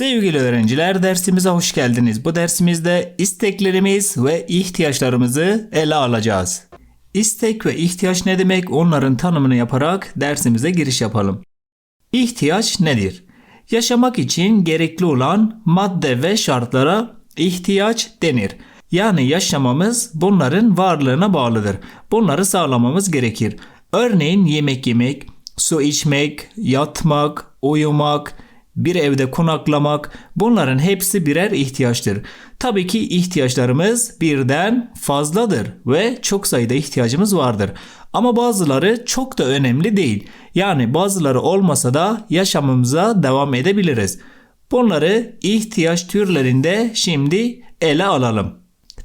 Sevgili öğrenciler dersimize hoş geldiniz. Bu dersimizde isteklerimiz ve ihtiyaçlarımızı ele alacağız. İstek ve ihtiyaç ne demek onların tanımını yaparak dersimize giriş yapalım. İhtiyaç nedir? Yaşamak için gerekli olan madde ve şartlara ihtiyaç denir. Yani yaşamamız bunların varlığına bağlıdır. Bunları sağlamamız gerekir. Örneğin yemek yemek, su içmek, yatmak, uyumak, bir evde konaklamak bunların hepsi birer ihtiyaçtır. Tabii ki ihtiyaçlarımız birden fazladır ve çok sayıda ihtiyacımız vardır. Ama bazıları çok da önemli değil. Yani bazıları olmasa da yaşamımıza devam edebiliriz. Bunları ihtiyaç türlerinde şimdi ele alalım.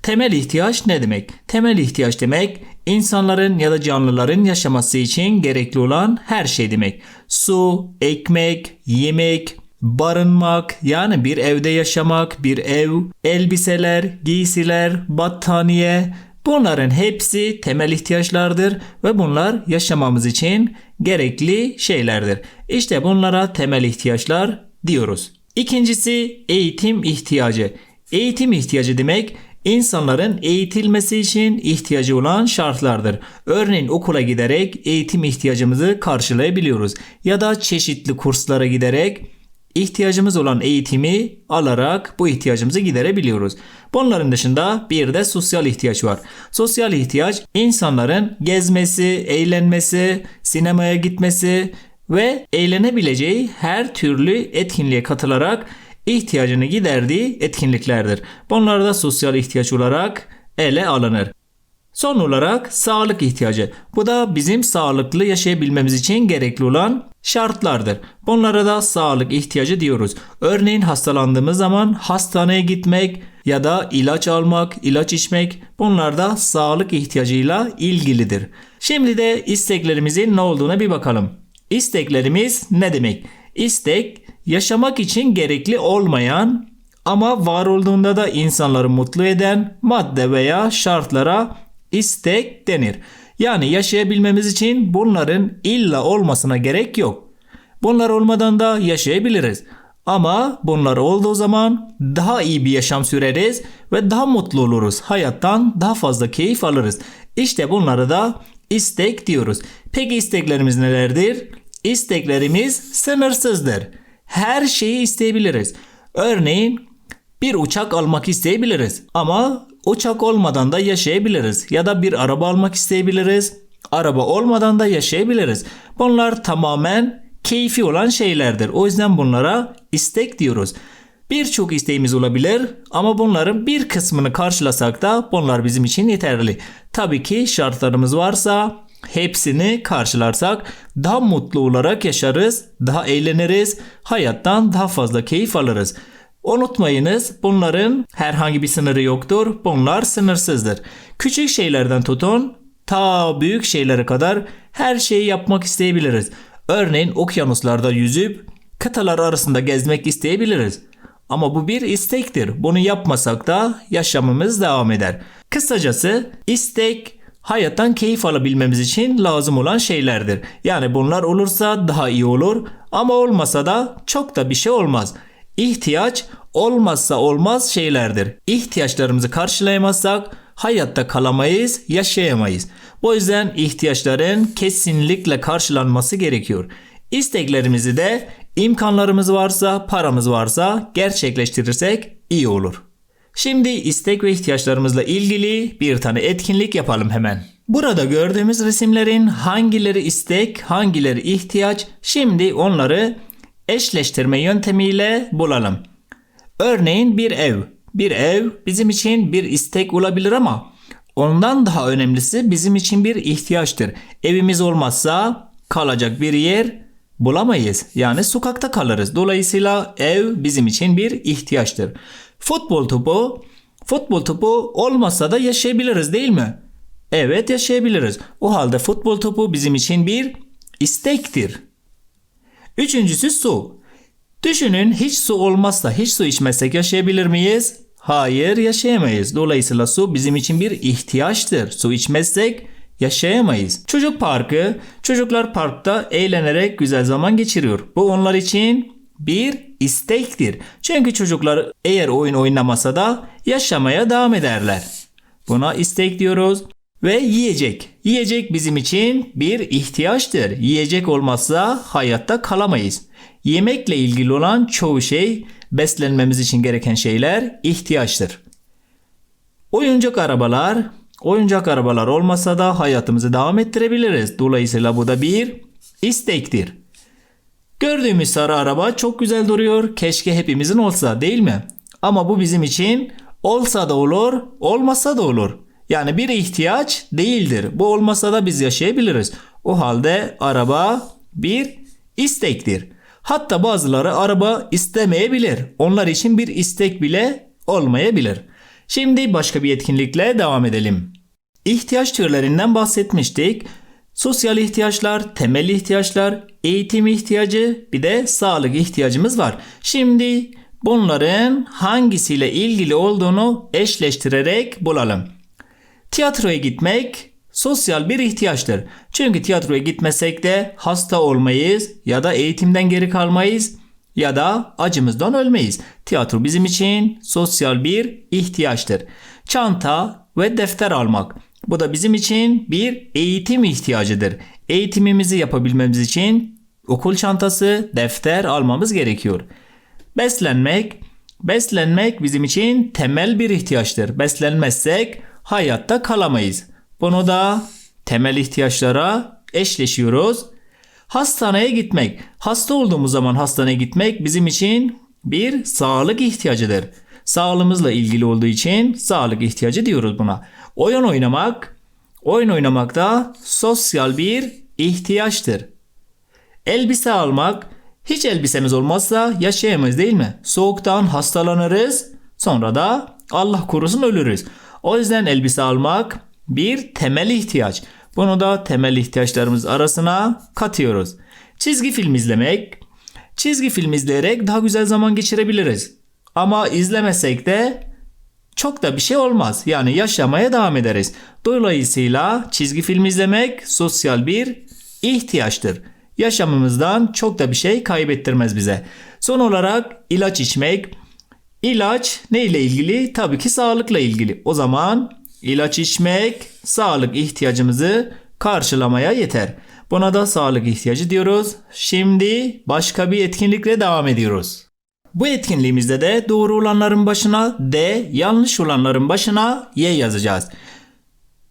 Temel ihtiyaç ne demek? Temel ihtiyaç demek insanların ya da canlıların yaşaması için gerekli olan her şey demek. Su, ekmek, yemek, barınmak yani bir evde yaşamak, bir ev, elbiseler, giysiler, battaniye bunların hepsi temel ihtiyaçlardır ve bunlar yaşamamız için gerekli şeylerdir. İşte bunlara temel ihtiyaçlar diyoruz. İkincisi eğitim ihtiyacı. Eğitim ihtiyacı demek insanların eğitilmesi için ihtiyacı olan şartlardır. Örneğin okula giderek eğitim ihtiyacımızı karşılayabiliyoruz ya da çeşitli kurslara giderek ihtiyacımız olan eğitimi alarak bu ihtiyacımızı giderebiliyoruz. Bunların dışında bir de sosyal ihtiyaç var. Sosyal ihtiyaç insanların gezmesi, eğlenmesi, sinemaya gitmesi ve eğlenebileceği her türlü etkinliğe katılarak ihtiyacını giderdiği etkinliklerdir. Bunlar da sosyal ihtiyaç olarak ele alınır. Son olarak sağlık ihtiyacı. Bu da bizim sağlıklı yaşayabilmemiz için gerekli olan şartlardır. Bunlara da sağlık ihtiyacı diyoruz. Örneğin hastalandığımız zaman hastaneye gitmek ya da ilaç almak, ilaç içmek bunlar da sağlık ihtiyacıyla ilgilidir. Şimdi de isteklerimizin ne olduğuna bir bakalım. İsteklerimiz ne demek? İstek yaşamak için gerekli olmayan ama var olduğunda da insanları mutlu eden madde veya şartlara istek denir. Yani yaşayabilmemiz için bunların illa olmasına gerek yok. Bunlar olmadan da yaşayabiliriz. Ama bunlar olduğu zaman daha iyi bir yaşam süreriz ve daha mutlu oluruz. Hayattan daha fazla keyif alırız. İşte bunları da istek diyoruz. Peki isteklerimiz nelerdir? İsteklerimiz sınırsızdır. Her şeyi isteyebiliriz. Örneğin bir uçak almak isteyebiliriz ama uçak olmadan da yaşayabiliriz ya da bir araba almak isteyebiliriz. Araba olmadan da yaşayabiliriz. Bunlar tamamen keyfi olan şeylerdir. O yüzden bunlara istek diyoruz. Birçok isteğimiz olabilir ama bunların bir kısmını karşılasak da bunlar bizim için yeterli. Tabii ki şartlarımız varsa hepsini karşılarsak daha mutlu olarak yaşarız, daha eğleniriz, hayattan daha fazla keyif alırız. Unutmayınız bunların herhangi bir sınırı yoktur. Bunlar sınırsızdır. Küçük şeylerden tutun ta büyük şeylere kadar her şeyi yapmak isteyebiliriz. Örneğin okyanuslarda yüzüp kıtalar arasında gezmek isteyebiliriz. Ama bu bir istektir. Bunu yapmasak da yaşamımız devam eder. Kısacası istek hayattan keyif alabilmemiz için lazım olan şeylerdir. Yani bunlar olursa daha iyi olur ama olmasa da çok da bir şey olmaz. İhtiyaç olmazsa olmaz şeylerdir. İhtiyaçlarımızı karşılayamazsak hayatta kalamayız, yaşayamayız. Bu yüzden ihtiyaçların kesinlikle karşılanması gerekiyor. İsteklerimizi de imkanlarımız varsa, paramız varsa gerçekleştirirsek iyi olur. Şimdi istek ve ihtiyaçlarımızla ilgili bir tane etkinlik yapalım hemen. Burada gördüğümüz resimlerin hangileri istek, hangileri ihtiyaç, şimdi onları eşleştirme yöntemiyle bulalım. Örneğin bir ev. Bir ev bizim için bir istek olabilir ama ondan daha önemlisi bizim için bir ihtiyaçtır. Evimiz olmazsa kalacak bir yer bulamayız. Yani sokakta kalırız. Dolayısıyla ev bizim için bir ihtiyaçtır. Futbol topu, futbol topu olmazsa da yaşayabiliriz değil mi? Evet yaşayabiliriz. O halde futbol topu bizim için bir istektir. Üçüncüsü su. Düşünün hiç su olmazsa hiç su içmezsek yaşayabilir miyiz? Hayır yaşayamayız. Dolayısıyla su bizim için bir ihtiyaçtır. Su içmezsek yaşayamayız. Çocuk parkı, çocuklar parkta eğlenerek güzel zaman geçiriyor. Bu onlar için bir istektir. Çünkü çocuklar eğer oyun oynamasa da yaşamaya devam ederler. Buna istek diyoruz. Ve yiyecek. Yiyecek bizim için bir ihtiyaçtır. Yiyecek olmazsa hayatta kalamayız. Yemekle ilgili olan çoğu şey beslenmemiz için gereken şeyler ihtiyaçtır. Oyuncak arabalar, oyuncak arabalar olmasa da hayatımızı devam ettirebiliriz. Dolayısıyla bu da bir istektir. Gördüğümüz sarı araba çok güzel duruyor. Keşke hepimizin olsa değil mi? Ama bu bizim için olsa da olur, olmasa da olur. Yani bir ihtiyaç değildir. Bu olmasa da biz yaşayabiliriz. O halde araba bir istektir. Hatta bazıları araba istemeyebilir. Onlar için bir istek bile olmayabilir. Şimdi başka bir etkinlikle devam edelim. İhtiyaç türlerinden bahsetmiştik. Sosyal ihtiyaçlar, temel ihtiyaçlar, eğitim ihtiyacı, bir de sağlık ihtiyacımız var. Şimdi bunların hangisiyle ilgili olduğunu eşleştirerek bulalım. Tiyatroya gitmek sosyal bir ihtiyaçtır. Çünkü tiyatroya gitmesek de hasta olmayız ya da eğitimden geri kalmayız ya da acımızdan ölmeyiz. Tiyatro bizim için sosyal bir ihtiyaçtır. Çanta ve defter almak. Bu da bizim için bir eğitim ihtiyacıdır. Eğitimimizi yapabilmemiz için okul çantası, defter almamız gerekiyor. Beslenmek, beslenmek bizim için temel bir ihtiyaçtır. Beslenmezsek hayatta kalamayız. Bunu da temel ihtiyaçlara eşleşiyoruz. Hastaneye gitmek. Hasta olduğumuz zaman hastaneye gitmek bizim için bir sağlık ihtiyacıdır. Sağlığımızla ilgili olduğu için sağlık ihtiyacı diyoruz buna. Oyun oynamak, oyun oynamak da sosyal bir ihtiyaçtır. Elbise almak, hiç elbisemiz olmazsa yaşayamayız değil mi? Soğuktan hastalanırız, sonra da Allah korusun ölürüz. O yüzden elbise almak bir temel ihtiyaç. Bunu da temel ihtiyaçlarımız arasına katıyoruz. Çizgi film izlemek. Çizgi film izleyerek daha güzel zaman geçirebiliriz. Ama izlemesek de çok da bir şey olmaz. Yani yaşamaya devam ederiz. Dolayısıyla çizgi film izlemek sosyal bir ihtiyaçtır. Yaşamımızdan çok da bir şey kaybettirmez bize. Son olarak ilaç içmek. İlaç ne ile ilgili? Tabii ki sağlıkla ilgili. O zaman ilaç içmek sağlık ihtiyacımızı karşılamaya yeter. Buna da sağlık ihtiyacı diyoruz. Şimdi başka bir etkinlikle devam ediyoruz. Bu etkinliğimizde de doğru olanların başına D, yanlış olanların başına Y yazacağız.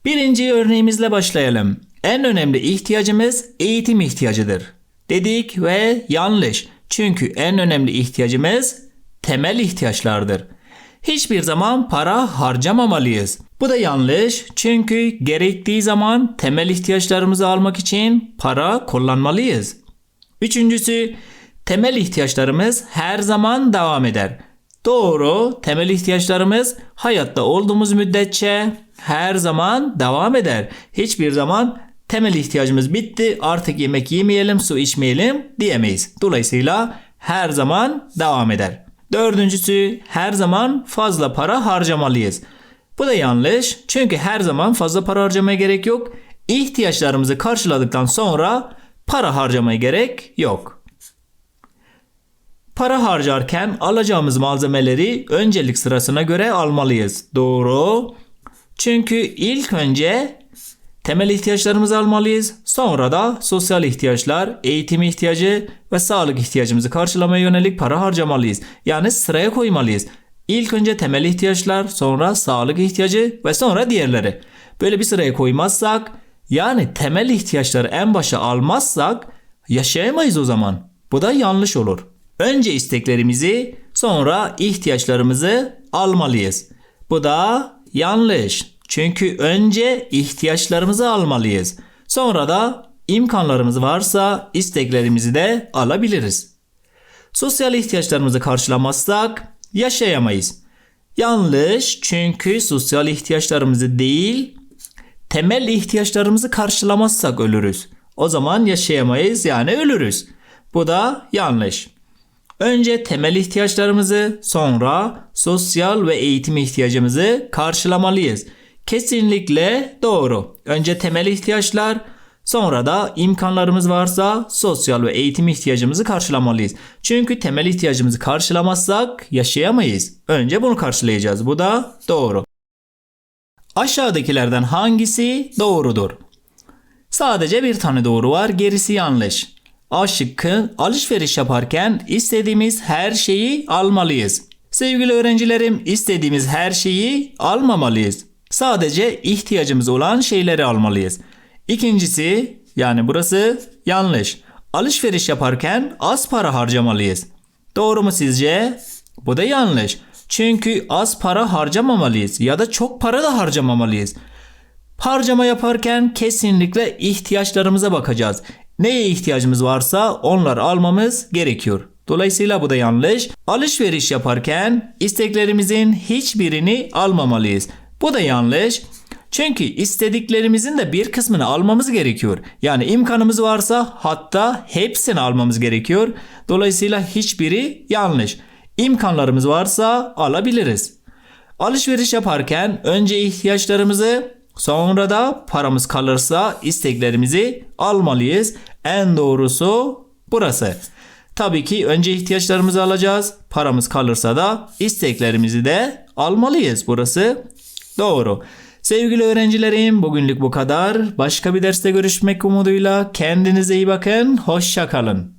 Birinci örneğimizle başlayalım. En önemli ihtiyacımız eğitim ihtiyacıdır. Dedik ve yanlış. Çünkü en önemli ihtiyacımız temel ihtiyaçlardır. Hiçbir zaman para harcamamalıyız. Bu da yanlış çünkü gerektiği zaman temel ihtiyaçlarımızı almak için para kullanmalıyız. Üçüncüsü temel ihtiyaçlarımız her zaman devam eder. Doğru, temel ihtiyaçlarımız hayatta olduğumuz müddetçe her zaman devam eder. Hiçbir zaman temel ihtiyacımız bitti artık yemek yemeyelim, su içmeyelim diyemeyiz. Dolayısıyla her zaman devam eder. Dördüncüsü her zaman fazla para harcamalıyız. Bu da yanlış çünkü her zaman fazla para harcamaya gerek yok. İhtiyaçlarımızı karşıladıktan sonra para harcamaya gerek yok. Para harcarken alacağımız malzemeleri öncelik sırasına göre almalıyız. Doğru. Çünkü ilk önce temel ihtiyaçlarımızı almalıyız. Sonra da sosyal ihtiyaçlar, eğitim ihtiyacı ve sağlık ihtiyacımızı karşılamaya yönelik para harcamalıyız. Yani sıraya koymalıyız. İlk önce temel ihtiyaçlar, sonra sağlık ihtiyacı ve sonra diğerleri. Böyle bir sıraya koymazsak yani temel ihtiyaçları en başa almazsak yaşayamayız o zaman. Bu da yanlış olur. Önce isteklerimizi sonra ihtiyaçlarımızı almalıyız. Bu da yanlış. Çünkü önce ihtiyaçlarımızı almalıyız. Sonra da imkanlarımız varsa isteklerimizi de alabiliriz. Sosyal ihtiyaçlarımızı karşılamazsak yaşayamayız. Yanlış çünkü sosyal ihtiyaçlarımızı değil temel ihtiyaçlarımızı karşılamazsak ölürüz. O zaman yaşayamayız yani ölürüz. Bu da yanlış. Önce temel ihtiyaçlarımızı sonra sosyal ve eğitim ihtiyacımızı karşılamalıyız. Kesinlikle doğru. Önce temel ihtiyaçlar Sonra da imkanlarımız varsa sosyal ve eğitim ihtiyacımızı karşılamalıyız. Çünkü temel ihtiyacımızı karşılamazsak yaşayamayız. Önce bunu karşılayacağız. Bu da doğru. Aşağıdakilerden hangisi doğrudur? Sadece bir tane doğru var, gerisi yanlış. A şıkkı alışveriş yaparken istediğimiz her şeyi almalıyız. Sevgili öğrencilerim, istediğimiz her şeyi almamalıyız. Sadece ihtiyacımız olan şeyleri almalıyız. İkincisi, yani burası yanlış. Alışveriş yaparken az para harcamalıyız. Doğru mu sizce? Bu da yanlış. Çünkü az para harcamamalıyız ya da çok para da harcamamalıyız. Harcama yaparken kesinlikle ihtiyaçlarımıza bakacağız. Neye ihtiyacımız varsa onları almamız gerekiyor. Dolayısıyla bu da yanlış. Alışveriş yaparken isteklerimizin hiçbirini almamalıyız. Bu da yanlış. Çünkü istediklerimizin de bir kısmını almamız gerekiyor. Yani imkanımız varsa hatta hepsini almamız gerekiyor. Dolayısıyla hiçbiri yanlış. İmkanlarımız varsa alabiliriz. Alışveriş yaparken önce ihtiyaçlarımızı sonra da paramız kalırsa isteklerimizi almalıyız. En doğrusu burası. Tabii ki önce ihtiyaçlarımızı alacağız. Paramız kalırsa da isteklerimizi de almalıyız. Burası doğru. Sevgili öğrencilerim bugünlük bu kadar. Başka bir derste görüşmek umuduyla kendinize iyi bakın. Hoşça kalın.